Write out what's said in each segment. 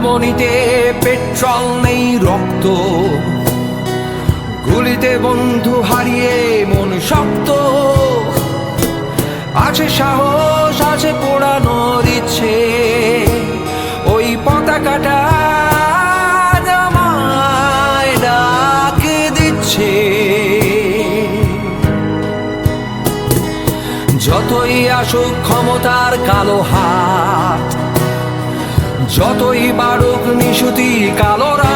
ধমনিতে পেট্রল নেই রক্ত। গুলিতে বন্ধু হারিয়ে মন শক্ত। আছে সাহস, আছে পোড়ানোর ইচ্ছে। ওই পতাকাটা যতই আসুক ক্ষমতার কালো হাত যতই বারুক নিশুতি কালোরা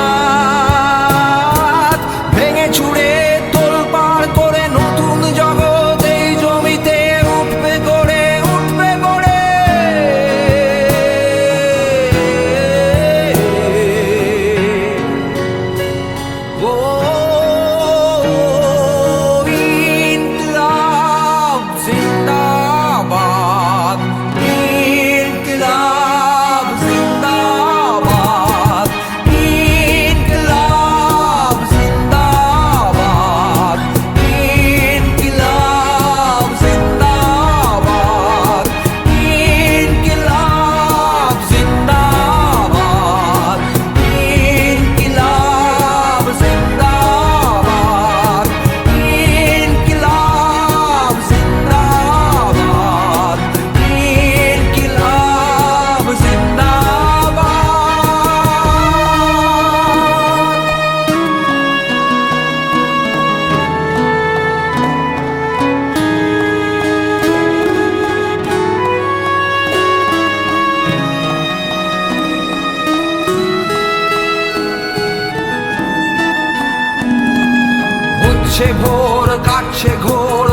কাটছে ভোর কাটছে ঘোর।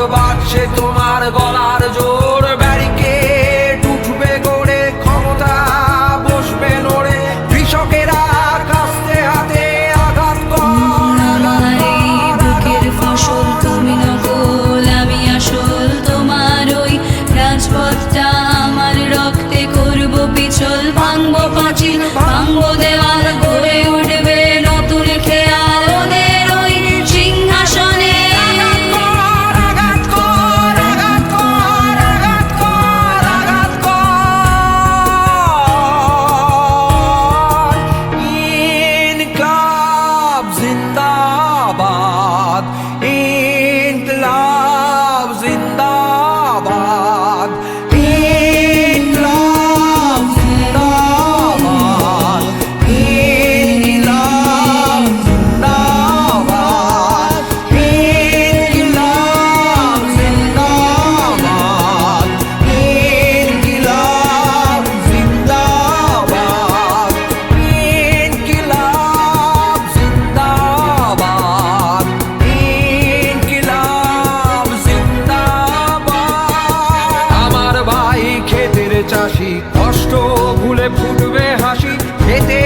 কষ্ট ভুলে ফুটবে হাসি খেতে